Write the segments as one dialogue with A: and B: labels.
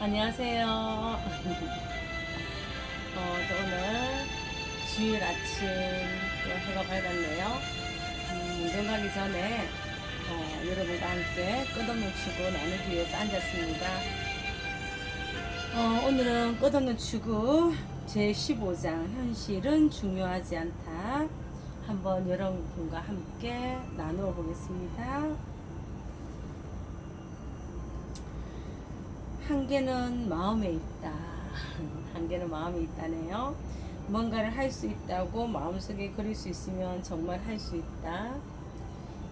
A: 안녕하세요. 어, 또 오늘 주일 아침 또 해가 밝았네요. 음, 운동 가기 전에 어, 여러분과 함께 끝없는 추구 나누기 위해서 앉았습니다. 어, 오늘은 끝없는 추구 제15장 현실은 중요하지 않다. 한번 여러분과 함께 나누어 보겠습니다. 한계는 마음에 있다. 한계는 마음에 있다네요. 뭔가를 할 수 있다고 마음속에 그릴 수 있으면 정말 할 수 있다.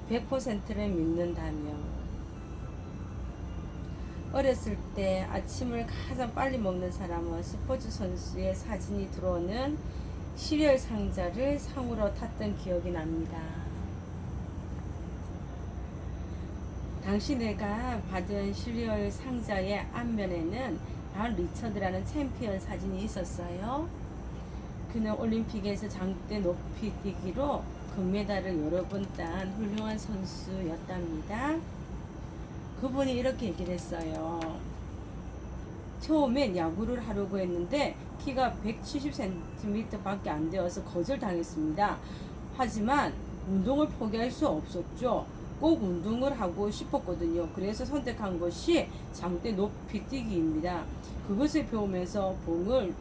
A: 100%를 믿는다면 어렸을 때 아침을 가장 빨리 먹는 사람은 스포츠 선수의 사진이 들어오는 시리얼 상자를 상으로 탔던 기억이 납니다. 당시 내가 받은 시리얼 상자의 앞면에는 반 리처드라는 챔피언 사진이 있었어요. 그는 올림픽에서 장대 높이 뛰기로 금메달을 여러 번 딴 훌륭한 선수였답니다. 그분이 이렇게 얘기를 했어요. 처음엔 야구를 하려고 했는데 키가 170cm 밖에 안 되어서 거절당했습니다. 하지만 운동을 포기할 수 없었죠. 꼭 운동을 하고 싶었거든요. 그래서 선택한 것이 장대 높이 뛰기입니다. 그것을 배우면서 봉을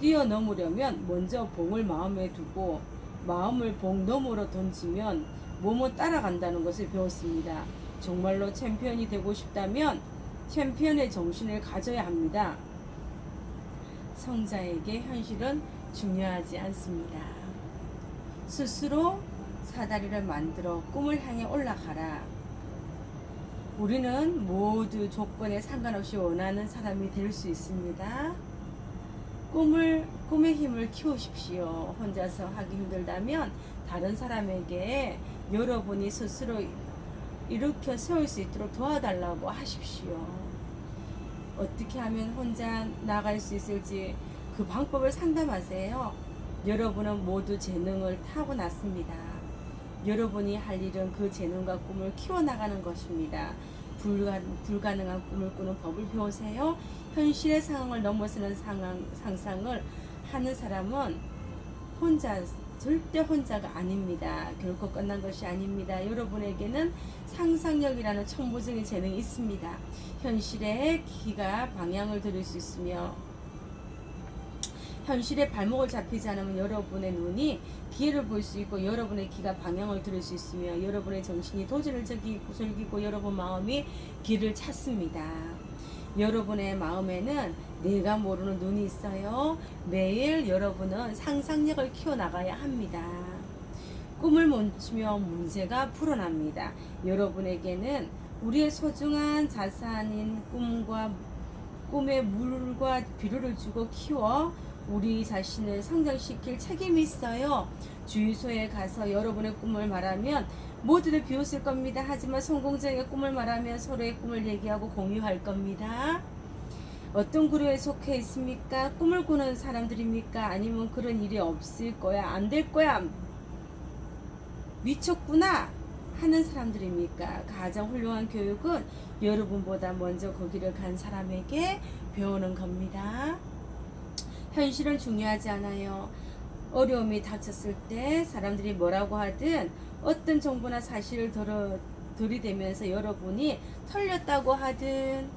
A: 뛰어넘으려면 먼저 봉을 마음에 두고 마음을 봉 너머로 던지면 몸은 따라간다는 것을 배웠습니다. 정말로 챔피언이 되고 싶다면 챔피언의 정신을 가져야 합니다. 성자에게 현실은 중요하지 않습니다. 스스로 사다리를 만들어 꿈을 향해 올라가라. 우리는 모두 조건에 상관없이 원하는 사람이 될 수 있습니다. 꿈을 꿈의 힘을 키우십시오. 혼자서 하기 힘들다면 다른 사람에게 여러분이 스스로 일으켜 세울 수 있도록 도와달라고 하십시오. 어떻게 하면 혼자 나갈 수 있을지 그 방법을 상담하세요. 여러분은 모두 재능을 타고났습니다. 여러분이 할 일은 그 재능과 꿈을 키워나가는 것입니다. 불가, 불가능한 꿈을 꾸는 법을 배우세요. 현실의 상황을 넘어서는 상황, 상상을 하는 사람은 혼자 절대 혼자가 아닙니다. 결코 끝난 것이 아닙니다. 여러분에게는 상상력이라는 천부적인 재능이 있습니다. 현실의 기가 방향을 들을 수 있으며 현실의 발목을 잡히지 않으면 여러분의 눈이 기회를 볼 수 있고 여러분의 귀가 방향을 들을 수 있으며 여러분의 정신이 도지를 저기고 즐기고 여러분 마음이 길을 찾습니다. 여러분의 마음에는 내가 모르는 눈이 있어요. 매일 여러분은 상상력을 키워나가야 합니다. 꿈을 멈추면 문제가 불어납니다. 여러분에게는 우리의 소중한 자산인 꿈과 꿈에 물과 비료를 주고 키워 우리 자신을 성장시킬 책임이 있어요. 주유소에 가서 여러분의 꿈을 말하면 모두들 비웃을 겁니다. 하지만 성공자의 꿈을 말하면 서로의 꿈을 얘기하고 공유할 겁니다. 어떤 그룹에 속해 있습니까? 꿈을 꾸는 사람들입니까? 아니면 그런 일이 없을 거야? 안 될 거야? 미쳤구나? 하는 사람들입니까? 가장 훌륭한 교육은 여러분보다 먼저 거기를 간 사람에게 배우는 겁니다. 현실은 중요하지 않아요. 어려움이 닥쳤을 때 사람들이 뭐라고 하든 어떤 정보나 사실을 들어, 들이대면서 여러분이 털렸다고 하든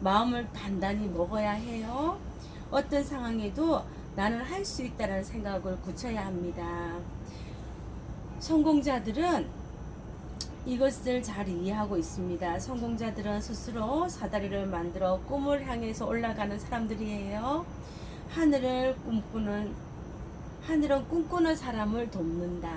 A: 마음을 단단히 먹어야 해요. 어떤 상황에도 나는 할 수 있다는 생각을 굳혀야 합니다. 성공자들은 이것을 잘 이해하고 있습니다. 성공자들은 스스로 사다리를 만들어 꿈을 향해서 올라가는 사람들이에요. 하늘을 꿈꾸는 하늘은 꿈꾸는 사람을 돕는다.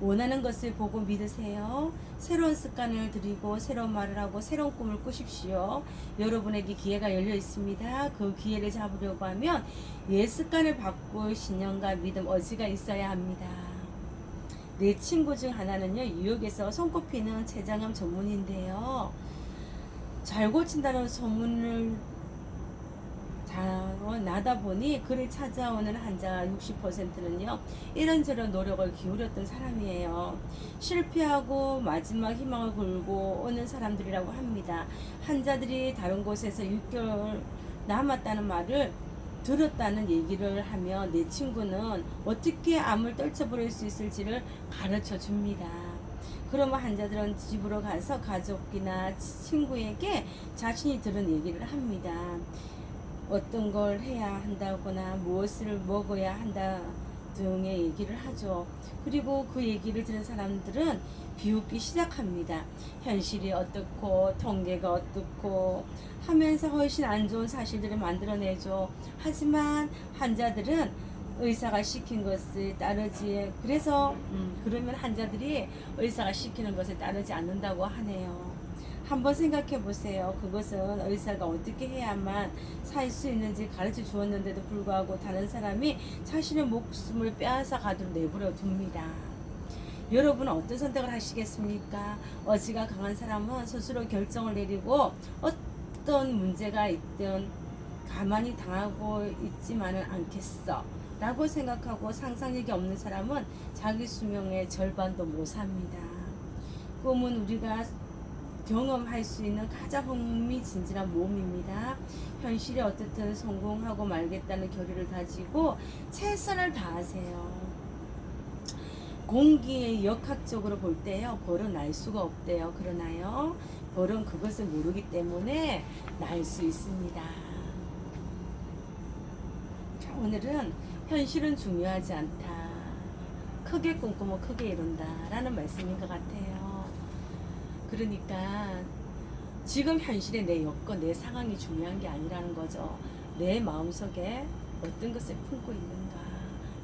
A: 원하는 것을 보고 믿으세요. 새로운 습관을 들이고 새로운 말을 하고 새로운 꿈을 꾸십시오. 여러분에게 기회가 열려 있습니다. 그 기회를 잡으려고 하면 옛 습관을 바꿀 신념과 믿음, 의지가 있어야 합니다. 내 친구 중 하나는요, 뉴욕에서 손꼽히는 췌장암 전문인데요. 잘 고친다는 소문을 나다 보니 그를 찾아오는 환자 60%는요 이런저런 노력을 기울였던 사람이에요. 실패하고 마지막 희망을 걸고 오는 사람들이라고 합니다. 환자들이 다른 곳에서 6개월 남았다는 말을 들었다는 얘기를 하며 내 친구는 어떻게 암을 떨쳐버릴 수 있을지를 가르쳐 줍니다. 그러면 환자들은 집으로 가서 가족이나 친구에게 자신이 들은 얘기를 합니다. 어떤 걸 해야 한다거나 무엇을 먹어야 한다 등의 얘기를 하죠. 그리고 그 얘기를 들은 사람들은 비웃기 시작합니다. 현실이 어떻고 통계가 어떻고 하면서 훨씬 안 좋은 사실들을 만들어내죠. 하지만 환자들은 의사가 시킨 것을 따르지 그래서 음, 그러면 환자들이 의사가 시키는 것을 따르지 않는다고 하네요. 한번 생각해 보세요. 그것은 의사가 어떻게 해야만 살 수 있는지 가르쳐 주었는데도 불구하고 다른 사람이 자신의 목숨을 빼앗아 가도록 내버려 둡니다. 여러분은 어떤 선택을 하시겠습니까? 어지가 강한 사람은 스스로 결정을 내리고 어떤 문제가 있든 가만히 당하고 있지만은 않겠어. 라고 생각하고 상상력이 없는 사람은 자기 수명의 절반도 못 삽니다. 꿈은 우리가 경험할 수 있는 가장 흥미진진한 모험입니다. 현실이 어떻든 성공하고 말겠다는 결의를 다지고 최선을 다하세요. 공기의 역학적으로 볼 때요, 벌은 날 수가 없대요. 그러나요, 벌은 그것을 모르기 때문에 날 수 있습니다. 자, 오늘은 현실은 중요하지 않다. 크게 꿈꾸면 크게 이룬다. 라는 말씀인 것 같아요. 그러니까 지금 현실의 내 여건, 내 상황이 중요한 게 아니라는 거죠. 내 마음속에 어떤 것을 품고 있는가.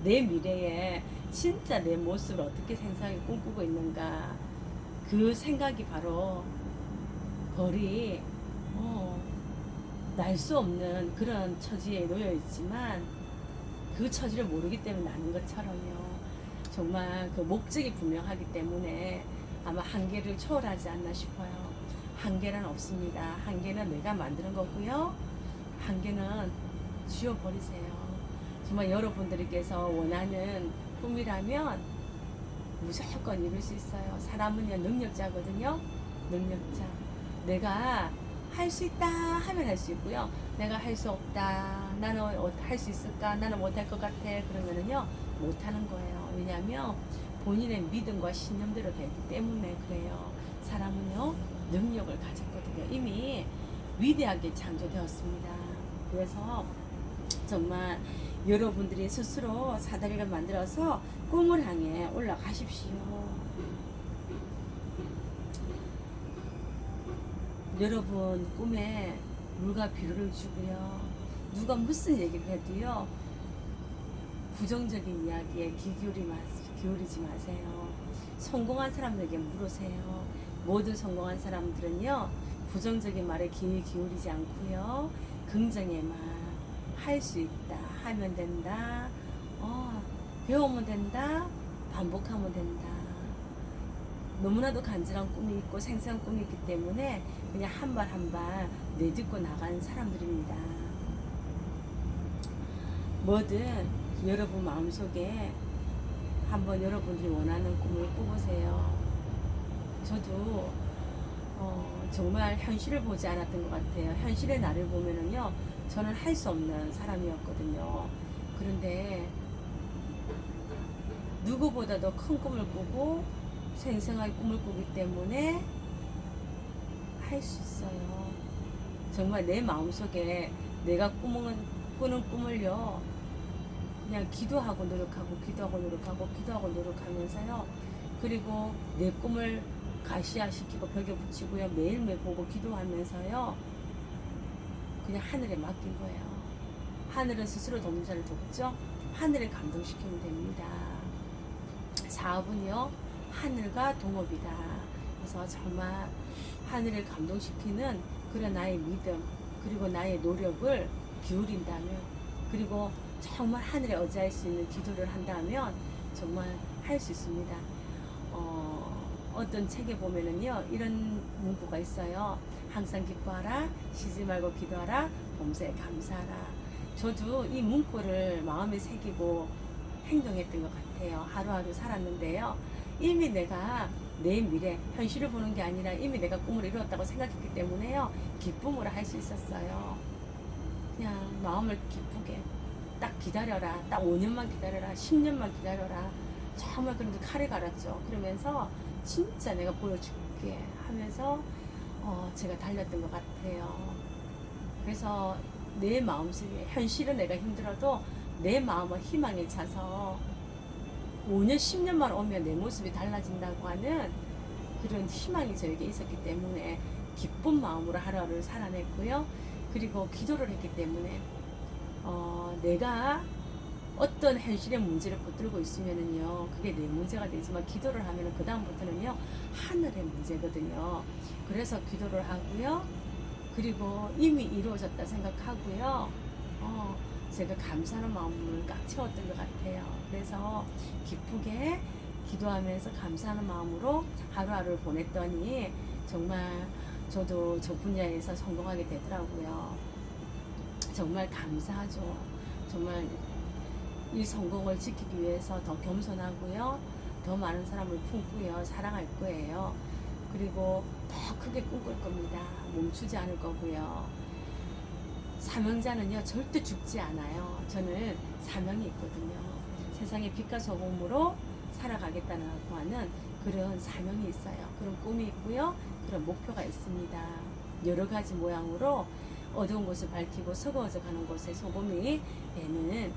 A: 내 미래에 진짜 내 모습을 어떻게 생각이 꿈꾸고 있는가. 그 생각이 바로 벌이 어, 날 수 없는 그런 처지에 놓여 있지만 그 처지를 모르기 때문에 나는 것처럼요. 정말 그 목적이 분명하기 때문에 아마 한계를 초월하지 않나 싶어요. 한계는 없습니다. 한계는 내가 만드는 거고요. 한계는 지워버리세요. 정말 여러분들께서 원하는 꿈이라면 무조건 이룰 수 있어요. 사람은요, 능력자거든요. 능력자. 내가 할 수 있다 하면 할 수 있고요. 내가 할 수 없다. 나는 할 수 있을까? 나는 못할 것 같아. 그러면은요, 못하는 거예요. 왜냐하면 본인의 믿음과 신념대로 되기 때문에 그래요. 사람은요, 능력을 가졌거든요. 이미 위대하게 창조되었습니다. 그래서 정말 여러분들이 스스로 사다리를 만들어서 꿈을 향해 올라가십시오. 여러분 꿈에 물과 비료를 주고요. 누가 무슨 얘기를 해도요. 부정적인 이야기에 귀 기울이 마, 기울이지 마세요. 성공한 사람들에게 물으세요. 모든 성공한 사람들은요. 부정적인 말에 귀 기울이지 않고요. 긍정의 말, 할 수 있다, 하면 된다, 어, 배우면 된다, 반복하면 된다. 너무나도 간절한 꿈이 있고 생생한 꿈이 있기 때문에 그냥 한 발 한 발 내딛고 나가는 사람들입니다. 뭐든 여러분 마음속에 한번 여러분들이 원하는 꿈을 꾸보세요. 저도 어, 정말 현실을 보지 않았던 것 같아요. 현실의 나를 보면은요, 저는 할 수 없는 사람이었거든요. 그런데 누구보다도 큰 꿈을 꾸고 생생한 꿈을 꾸기 때문에 할 수 있어요. 정말 내 마음속에 내가 꿈은, 꾸는 꿈을요, 그냥 기도하고 노력하고, 기도하고 노력하고, 기도하고 노력하면서요, 그리고 내 꿈을 가시화시키고 벽에 붙이고요, 매일매일 보고 기도하면서요, 그냥 하늘에 맡긴 거예요. 하늘은 스스로 돕자를 돕죠? 하늘을 감동시키면 됩니다. 사업은요, 하늘과 동업이다. 그래서 정말 하늘을 감동시키는 그런 나의 믿음, 그리고 나의 노력을 기울인다면, 그리고 정말 하늘에 의지할 수 있는 기도를 한다면, 정말 할 수 있습니다. 어, 어떤 책에 보면은요, 이런 문구가 있어요. 항상 기뻐하라, 쉬지 말고 기도하라, 범사에 감사하라. 저도 이 문구를 마음에 새기고 행동했던 것 같아요. 하루하루 살았는데요. 이미 내가 내 미래, 현실을 보는 게 아니라 이미 내가 꿈을 이루었다고 생각했기 때문에요. 기쁨으로 할 수 있었어요. 그냥 마음을 기쁘게 딱 기다려라. 딱 5년만 기다려라. 10년만 기다려라. 정말 그런데 칼을 갈았죠. 그러면서 진짜 내가 보여줄게 하면서 어, 제가 달렸던 것 같아요. 그래서 내 마음속에 현실은 내가 힘들어도 내 마음은 희망에 차서 5년, 10년만 오면 내 모습이 달라진다고 하는 그런 희망이 저에게 있었기 때문에 기쁜 마음으로 하루하루를 살아냈고요. 그리고 기도를 했기 때문에 어, 내가 어떤 현실의 문제를 붙들고 있으면은요, 그게 내 문제가 되지만 기도를 하면은 그 다음부터는요 하늘의 문제거든요. 그래서 기도를 하고요. 그리고 이미 이루어졌다 생각하고요. 어, 제가 감사하는 마음을 꽉 채웠던 것 같아요. 그래서 기쁘게 기도하면서 감사하는 마음으로 하루하루를 보냈더니 정말 저도 저 분야에서 성공하게 되더라고요. 정말 감사하죠. 정말 이 성공을 지키기 위해서 더 겸손하고요. 더 많은 사람을 품고요. 사랑할 거예요. 그리고 더 크게 꿈꿀 겁니다. 멈추지 않을 거고요. 사명자는요, 절대 죽지 않아요. 저는 사명이 있거든요. 세상의 빛과 소금으로 살아가겠다는 하는 그런 사명이 있어요. 그런 꿈이 있고요. 그런 목표가 있습니다. 여러 가지 모양으로 어두운 곳을 밝히고 서거워져 가는 곳에 소금이 되는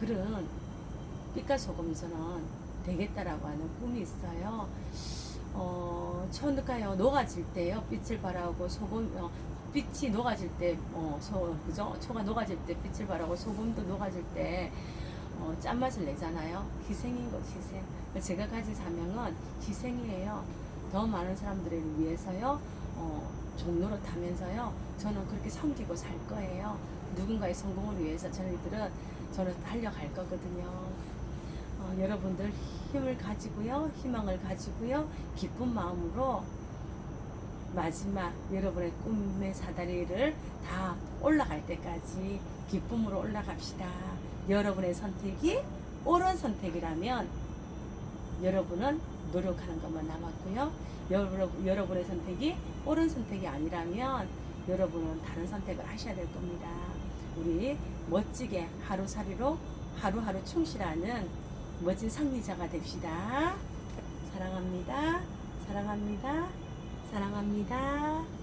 A: 그런 빛과 소금이 저는 되겠다라고 하는 꿈이 있어요. 어, 천가요 녹아질 때요 빛을 발하고 소금 어, 빛이 녹아질 때 어, 소, 그죠? 초가 녹아질 때 빛을 발하고 소금도 녹아질 때 어, 짠맛을 내잖아요. 희생인 것 희생. 제가 가진 사명은 희생이에요. 더 많은 사람들을 위해서요. 어, 종로로 타면서요. 저는 그렇게 섬기고 살 거예요. 누군가의 성공을 위해서 저희들은 저는 달려갈 거거든요. 어, 여러분들 힘을 가지고요, 희망을 가지고요, 기쁜 마음으로 마지막 여러분의 꿈의 사다리를 다 올라갈 때까지 기쁨으로 올라갑시다. 여러분의 선택이 옳은 선택이라면 여러분은 노력하는 것만 남았고요. 여러분, 여러분의 선택이 옳은 선택이 아니라면 여러분은 다른 선택을 하셔야 될 겁니다. 우리 멋지게 하루살이로 하루하루 충실하는 멋진 승리자가 됩시다. 사랑합니다. 사랑합니다. 사랑합니다.